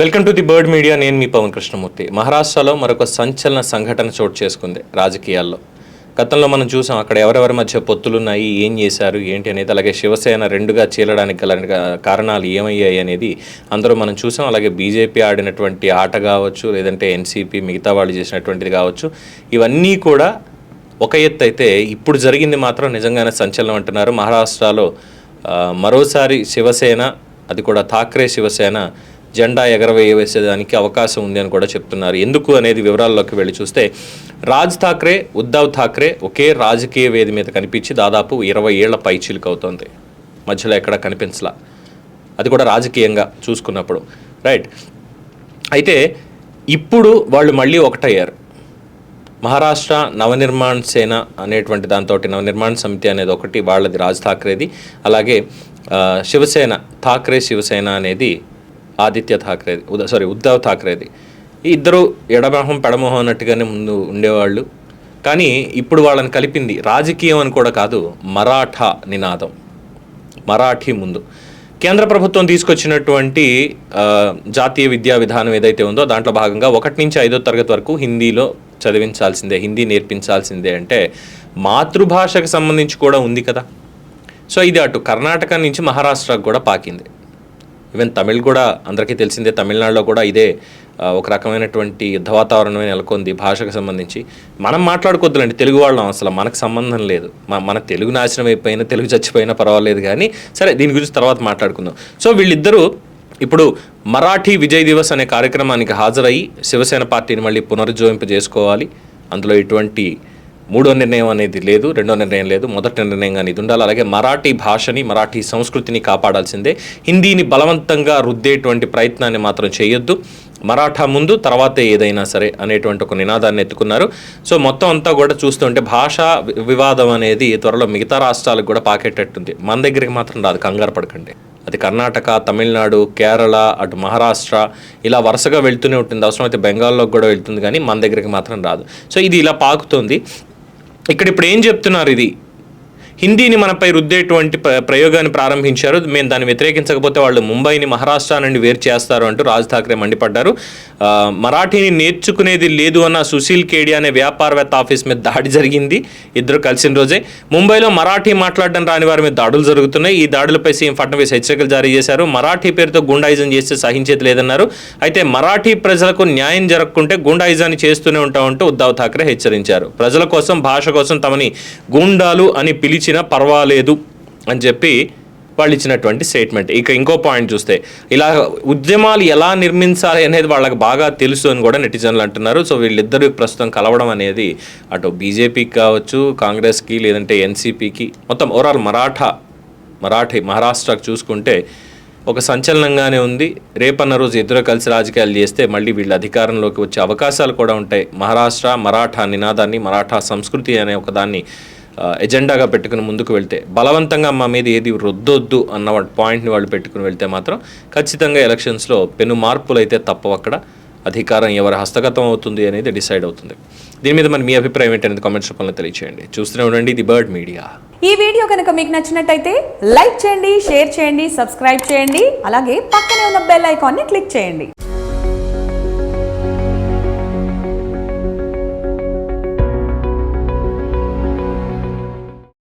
Welcome to the bird media నేను మీ పవన్ కృష్ణమూర్తి. మహారాష్ట్రలో మరొక సంచలన సంఘటన చోటు చేసుకుంది రాజకీయాల్లో. గతంలో మనం చూసాం అక్కడ ఎవరెవరి మధ్య పొత్తులున్నాయి ఏం చేశారు ఏంటి అనేది. అలాగే శివసేన రెండుగా చీలడానికి గల కారణాలు ఏమయ్యాయి అనేది అందరూ మనం చూసాం. అలాగే బీజేపీ ఆడినటువంటి ఆట కావచ్చు లేదంటే ఎన్సీపీ మిగతా వాళ్ళు చేసినటువంటిది కావచ్చు. ఇవన్నీ కూడా ఒక ఎత్తు అయితే ఇప్పుడు జరిగింది మాత్రం నిజంగానే సంచలనం అంటున్నారు. మహారాష్ట్రలో మరోసారి శివసేన అది కూడా థాక్రే శివసేన జెండా ఎగరవేయవేసేదానికి అవకాశం ఉంది అని కూడా చెప్తున్నారు. ఎందుకు అనేది వివరాల్లోకి వెళ్ళి చూస్తే రాజ్ ఠాక్రే ఉద్ధవ్ ఠాక్రే ఒకే రాజకీయ వేది మీద కనిపించి దాదాపు ఇరవై ఏళ్ళ పైచీలకు అవుతోంది. మధ్యలో ఎక్కడ కనిపించలా. అది కూడా రాజకీయంగా చూసుకున్నప్పుడు. రైట్. అయితే ఇప్పుడు వాళ్ళు మళ్ళీ ఒకటయ్యారు. మహారాష్ట్ర నవనిర్మాణ్ సేన అనేటువంటి దాంతో నవనిర్మాణ సమితి అనేది ఒకటి వాళ్ళది రాజ్ ఠాక్రేది అలాగే శివసేన ఠాక్రే శివసేన అనేది ఆదిత్య థాక్రేది ఉద సారీ ఉద్ధవ్ థాక్రేది. ఈ ఇద్దరు ఎడమొహం పెడమొహం అన్నట్టుగానే ముందు ఉండేవాళ్ళు. కానీ ఇప్పుడు వాళ్ళని కలిపింది రాజకీయం అని కూడా కాదు మరాఠా నినాదం. మరాఠీ ముందు. కేంద్ర ప్రభుత్వం తీసుకొచ్చినటువంటి జాతీయ విద్యా విధానం ఏదైతే ఉందో దాంట్లో భాగంగా ఒకటి నుంచి ఐదో తరగతి వరకు హిందీలో చదివించాల్సిందే హిందీ నేర్పించాల్సిందే అంటే మాతృభాషకు సంబంధించి కూడా ఉంది కదా. సో ఇది అటు కర్ణాటక నుంచి మహారాష్ట్రకు కూడా పాకింది. ఈవెన్ తమిళ్ కూడా అందరికీ తెలిసిందే తమిళనాడులో కూడా ఇదే ఒక రకమైనటువంటి యుద్ధ వాతావరణమే నెలకొంది భాషకు సంబంధించి. మనం మాట్లాడుకోవద్దులండి తెలుగు వాళ్ళం అసలు మనకు సంబంధం లేదు. మన తెలుగు నాశనం అయిపోయినా తెలుగు చచ్చిపోయినా పర్వాలేదు కానీ సరే దీని గురించి తర్వాత మాట్లాడుకుందాం. సో వీళ్ళిద్దరూ ఇప్పుడు మరాఠీ విజయ్ దివస్ అనే కార్యక్రమానికి హాజరయ్యి శివసేన పార్టీని మళ్ళీ పునరుజ్జీవింప చేసుకోవాలి అందులో ఎటువంటి మూడో నిర్ణయం అనేది లేదు రెండో నిర్ణయం లేదు మొదటి నిర్ణయం కానీ ఇది ఉండాలి. అలాగే మరాఠీ భాషని మరాఠీ సంస్కృతిని కాపాడాల్సిందే. హిందీని బలవంతంగా రుద్దేటువంటి ప్రయత్నాన్ని మాత్రం చేయొద్దు. మరాఠా ముందు తర్వాతే ఏదైనా సరే అనేటువంటి ఒక నినాదాన్ని ఎత్తుకున్నారు. సో మొత్తం అంతా కూడా చూస్తుంటే భాషా వివాదం అనేది త్వరలో మిగతా రాష్ట్రాలకు కూడా పాకేటట్టుంది మన దగ్గరికి మాత్రం రాదు కంగారు పడకండి. అది కర్ణాటక తమిళనాడు కేరళ అటు మహారాష్ట్ర ఇలా వరుసగా వెళ్తూనే ఉంటుంది. అవసరమైతే బెంగాల్లోకి కూడా వెళ్తుంది కానీ మన దగ్గరికి మాత్రం రాదు. సో ఇది ఇలా పాకుతుంది. ఇక్కడ ఇప్పుడు ఏం చెప్తున్నారు ఇది? హిందీని మనపై రుద్దేటువంటి ప్ర- ప్రయోగాన్ని ప్రారంభించారు. మేము దాన్ని వ్యతిరేకించకపోతే వాళ్ళు ముంబైని మహారాష్ట్ర నుండి వేరు చేస్తారు అంటూ రాజ్ ఠాక్రే మండిపడ్డారు. మరాఠీని నేర్చుకునేది లేదు అన్న సుశీల్ కేడి అనే వ్యాపారవేత్త ఆఫీస్ మీద దాడి జరిగింది. ఇద్దరు కలిసిన రోజే ముంబైలో మరాఠీ మాట్లాడడం రాని వారి మీద దాడులు జరుగుతున్నాయి. ఈ దాడులపై సీఎం ఫడ్నవీస్ హెచ్చరికలు జారీ చేశారు. మరాఠీ పేరుతో గుండాయిజం చేస్తే సహించేది లేదన్నారు. అయితే మరాఠీ ప్రజలకు న్యాయం జరగకుంటే గుండాయిజాన్ని చేస్తూనే ఉంటామంటూ ఉద్దవ్ ఠాక్రే హెచ్చరించారు. ప్రజల కోసం భాష కోసం తమని గూండాలు అని పిలిచి ఇచ్చినా పర్వాలేదు అని చెప్పి వాళ్ళు ఇచ్చినటువంటి స్టేట్మెంట్ ఇక ఇంకో పాయింట్ చూస్తే ఇలా ఉద్యమాలు ఎలా నిర్మించాలి అనేది వాళ్ళకి బాగా తెలుసు అని కూడా నెటిజన్లు అంటున్నారు. సో వీళ్ళిద్దరూ ప్రస్తుతం కలవడం అనేది అటు బీజేపీకి కావచ్చు కాంగ్రెస్కి లేదంటే ఎన్సీపీకి మొత్తం ఓవరాల్ మరాఠా మరాఠీ మహారాష్ట్రకు చూసుకుంటే ఒక సంచలనంగానే ఉంది. రేపన్న రోజు ఇద్దరు కలిసి రాజకీయాలు చేస్తే మళ్ళీ వీళ్ళు అధికారంలోకి వచ్చే అవకాశాలు కూడా ఉంటాయి. మహారాష్ట్ర మరాఠా నినాదాన్ని మరాఠా సంస్కృతి అనే ఒక దాన్ని ఎజెండాగా పెట్టుకుని ముందుకు వెళ్తే బలవంతంగా మా మీద ఏది రుద్దొద్దు అన్న పాయింట్ని వాళ్ళు పెట్టుకుని వెళ్తే మాత్రం ఖచ్చితంగా ఎలక్షన్స్లో పెను మార్పులు అయితే తప్పవు అక్కడ. అధికారం ఎవరి హస్తగతం అవుతుంది అనేది డిసైడ్ అవుతుంది. దీని మీద మరి మీ అభిప్రాయం ఏంటనేది కామెంట్స్ రూపంలో తెలియచేయండి. చూస్తూనే ఉండండి ది బర్డ్ మీడియా. ఈ వీడియో కనుక మీకు నచ్చినట్టయితే లైక్ చేయండి షేర్ చేయండి సబ్స్క్రైబ్ చేయండి అలాగే పక్కనే ఉన్న బెల్ ఐకాన్ని క్లిక్ చేయండి.